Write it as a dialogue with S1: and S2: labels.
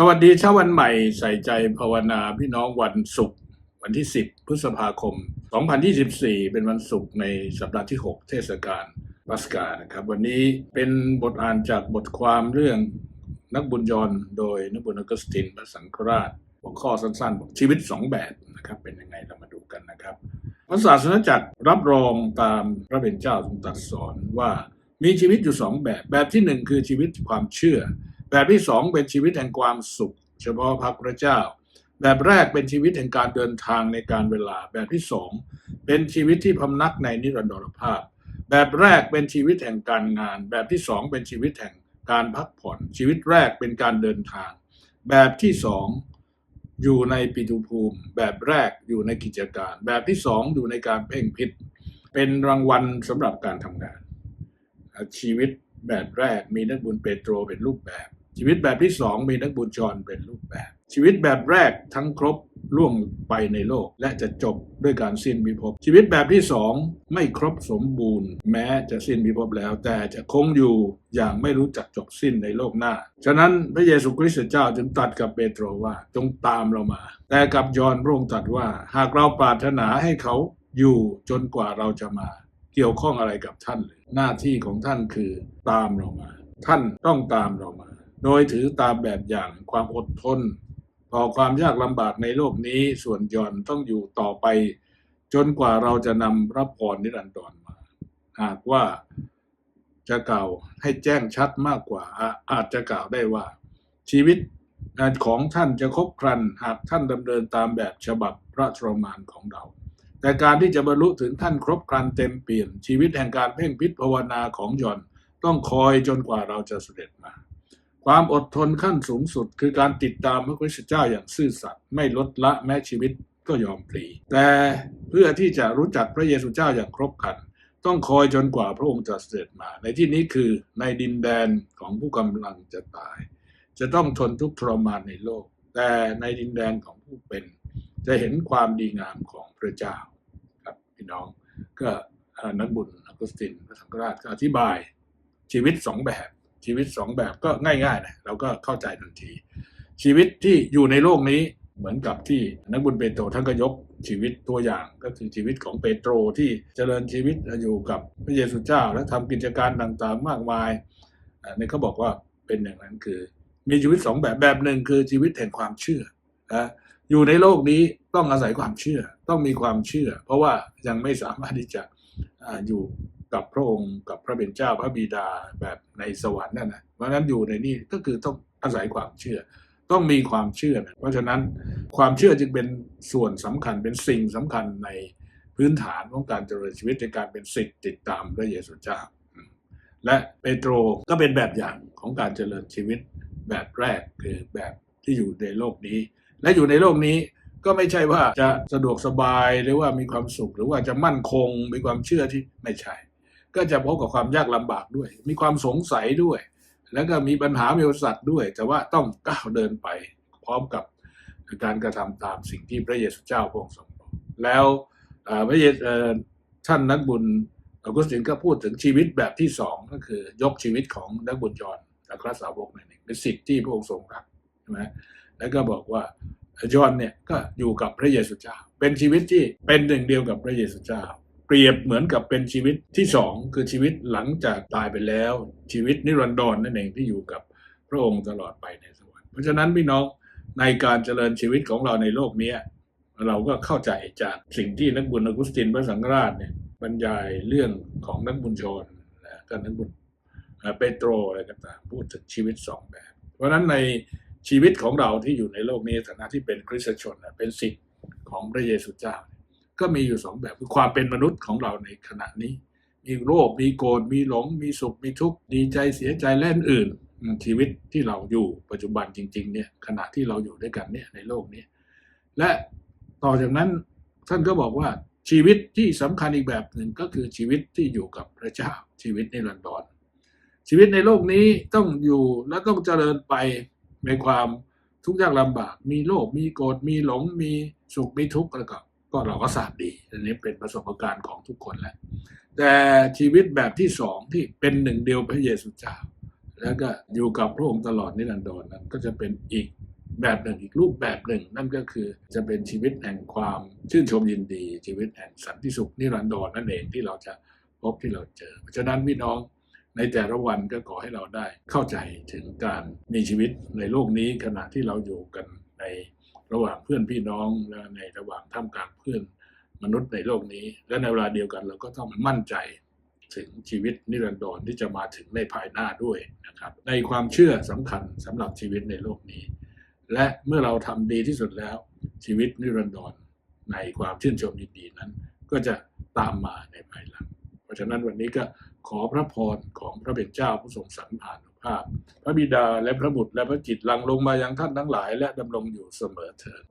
S1: สวัสดีเช้าวันใหม่ใส่ใจภาวนาพี่น้องวันศุกร์วันที่ 10 พฤษภาคม 2024 เป็นวันศุกร์ในสัปดาห์ที่ 6 เทศกาลปัสกานะครับ วันนี้เป็นบทอ่านจากบทความเรื่องนักบุญยนโดยนักบุญออกัสตินพระสังฆราชหัวข้อสั้นๆบอกชีวิต 2 แบบนะครับ เป็นยังไงเรามาดูกันนะครับพระศาสนาจักรรับรองตามพระเป็นเจ้าทรงตรัสสอนว่ามีชีวิตอยู่สองแบบแบบที่หนึ่งคือชีวิตความเชื่อ แบบที่สองเป็นชีวิตแห่งความสุข เฉพาะพระพระเจ้า แบบแรกเป็นชีวิตแห่งการเดินทางในการเวลา แบบที่สองเป็นชีวิตที่พำนักในนิรันดรภาพ แบบแรกเป็นชีวิตแห่งการงาน แบบที่สองเป็นชีวิตแห่งการพักผ่อน ชีวิตแรกเป็นการเดินทาง แบบที่สองอยู่ในปิตุภูมิ แบบแรกอยู่ในกิจการ แบบที่สองอยู่ในการเพ่งพิษ เป็นรางวัลสำหรับการทำงาน ชีวิตแบบแรกมีนักบุญเปโตรเป็นรูปแบบ ชีวิตแบบที่สองมีนักบุญจรเป็นรูปแบบ ชีวิตแบบแรกทั้งครบล่วงไปในโลก และจะจบด้วยการสิ้นพิภพ ชีวิตแบบที่สองไม่ครบสมบูรณ์ แม้จะสิ้นพิภพแล้ว แต่จะคงอยู่อย่างไม่รู้จักจบสิ้นในโลกหน้า ฉะนั้นพระเยซูคริสต์เจ้าจึงตัดกับเปโตรว่าจงตามเรามา แต่กับยอห์นพระองค์ตรัสว่า หากเราปรารถนาให้เขาอยู่จนกว่าเราจะมา เกี่ยวข้องอะไรกับท่านหรือหน้าที่ของท่านคือตามเรามา ท่านต้องตามเรามา โดยถือตามแบบอย่างความอดทน ต่อความยากลำบากในโลกนี้ส่วนยอนต้องอยู่ต่อไป จนกว่าเราจะนำรับพรนิรันดรมา หากว่าจะกล่าวให้แจ้งชัดมากกว่าอาจจะกล่าวได้ว่า ชีวิตของท่านจะคบครันหากท่านดำเนินตามแบบฉบับพระทรมานของเรา แต่การที่จะบรรลุถึงท่านครบครันเต็มเปลี่ยนชีวิตแห่งการเพ่งพิษภาวนาของยอน ต้องคอยจนกว่าเราจะเสด็จมา ความอดทนขั้นสูงสุด คือการติดตามพระคริสตเจ้าอย่างซื่อสัตย์ไม่ลดละแม้ชีวิตก็ยอมพลีแต่เพื่อที่จะรู้จักพระเยซูเจ้าอย่างครบครัน ต้องคอยจนกว่าพระองค์จะเสด็จมา ในที่นี้คือในดินแดนของผู้กำลังจะตาย จะต้องทนทุกข์ทรมานในโลก แต่ในดินแดนของผู้เป็น จะเห็นความดีงามของพระเจ้าครับพี่น้องก็นักบุญออกุสตินพระสังฆราชก็อธิบายชีวิตสองแบบ ชีวิตสองแบบก็ง่ายๆนะเราก็เข้าใจทันที ชีวิตที่อยู่ในโลกนี้เหมือนกับที่นักบุญเปโตรท่านก็ยกชีวิตตัวอย่างก็คือชีวิตของเปโตรที่เจริญชีวิตอยู่กับพระเยซูเจ้า และทำกิจการต่างๆ มากมายอันนี้เขาบอกว่าเป็นอย่างนั้นคือ มีชีวิตสองแบบแบบหนึ่งคือชีวิตแห่งความเชื่อนะอยู่ในโลกนี้ต้องอาศัยความเชื่อต้องมีความเชื่อ เพราะว่ายังไม่สามารถที่จะอยู่ กับพระองค์กับพระเป็นเจ้าพระบิดาแบบในสวรรค์นั่นนะเพราะนั้นอยู่ในนี่ก็คือต้องอาศัยความเชื่อ ต้องมีความเชื่อนะเพราะฉะนั้นความเชื่อจึงเป็นส่วนสำคัญเป็นสิ่งสำคัญในพื้นฐานของการเจริญชีวิตในการเป็นสิทธิ์ติดตามพระเยซูเจ้า และเปโตรก็เป็นแบบอย่างของการเจริญชีวิตแบบแรกคือแบบที่อยู่ในโลกนี้ และอยู่ในโลกนี้ก็ไม่ใช่ว่าจะสะดวกสบายหรือว่ามีความสุขหรือว่าจะมั่นคงมีความเชื่อที่ไม่ใช่ ก็จะพบกับความยากลำบากด้วย มีความสงสัยด้วย แล้วก็มีปัญหามีอุปสรรคด้วย แต่ว่าต้องก้าวเดินไปพร้อมกับการกระทำตามสิ่งที่พระเยซูเจ้าพระองค์ทรงบอกแล้วพระเยซูท่านนักบุญออกุสตินก็พูดถึงชีวิตแบบที่สองก็คือยกชีวิตของนักบุญยอนอัครสาวกนั่นเองเป็นสิทธิ์ที่พระองค์ทรงรักใช่ไหมแล้วก็บอกว่ายอนเนี่ยก็อยู่กับพระเยซูเจ้า เป็นชีวิตที่เป็นหนึ่งเดียวกับพระเยซูเจ้า เปรียบเหมือนกับเป็นชีวิตที่สองคือชีวิตหลังจากตายไปแล้ว ชีวิตนิรันดรนั่นเองที่อยู่กับพระองค์ตลอดไปในสวรรค์เพราะฉะนั้นพี่น้องในการเจริญชีวิตของเราในโลกนี้เราก็เข้าใจจากสิ่งที่นักบุญอกุสตินพระสังฆราชเนี่ยบรรยายเรื่องของนักบุญชนนะก็นักบุญเปโตรอะไรต่างๆพูดถึงชีวิตสองแบบ เพราะฉะนั้นในชีวิตของเราที่อยู่ในโลกนี้ฐานะที่เป็นคริสตชนน่เป็นสิทธิ์ของพระเยซูเจ้า ก็มีอยู่สองแบบคือความเป็นมนุษย์ของเราในขณะนี้ มีโรคมีโกรธมีหลง มีสุขมีทุกข์ดีใจเสียใจและอื่น ชีวิตที่เราอยู่ปัจจุบันจริง ๆ เนี่ยขณะที่เราอยู่ด้วยกันเนี่ยในโลกนี้และต่อจากนั้นท่านก็บอกว่าชีวิตที่สำคัญอีกแบบหนึ่งก็คือชีวิตที่อยู่กับพระเจ้าชีวิตในิรันดอรชีวิตในโลกนี้ต้องอยู่และต้องเจริญไปในความทุกข์ยากลำบาก มีโลภมีโกรธมีหลงมีสุขมีทุกข์แล้วก็ ก็เราก็ทราบดีอันนี้เป็นประสบการณ์ของทุกคนแล้ว แต่ชีวิตแบบที่สองที่เป็นหนึ่งเดียวพระเยซูเจ้า แล้วก็อยู่กับพระองค์ตลอดนิรันดรนั้น ก็จะเป็นอีกแบบหนึ่งอีกรูปแบบหนึ่ง นั่นก็คือจะเป็นชีวิตแห่งความชื่นชมยินดี ชีวิตแห่งสันติสุขนิรันดรนั่นเองที่เราจะพบที่เราเจอ เพราะฉะนั้นพี่น้องในแต่ละวันก็ขอให้เราได้เข้าใจถึงการมีชีวิตในโลกนี้ขณะที่เราอยู่กันใน ระหว่างเพื่อนพี่น้องและในระหว่างท่ามกลางเพื่อนมนุษย์ในโลกนี้ และในเวลาเดียวกันเราก็ต้องมั่นใจถึงชีวิตนิรันดรที่จะมาถึงในภายหน้าด้วยนะครับ ในความเชื่อสำคัญสำหรับชีวิตในโลกนี้ และเมื่อเราทำดีที่สุดแล้ว ชีวิตนิรันดรในความชื่นชมยินดีนั้น ก็จะตามมาในภายหลัง เพราะฉะนั้นวันนี้ก็ขอพระพรของพระเป็นเจ้าผู้ทรงสันพาน ภาพ พระบิดาและพระบุตรและพระจิตลังลงมายังท่านทั้งหลาย และดำรงอยู่เสมอเถิด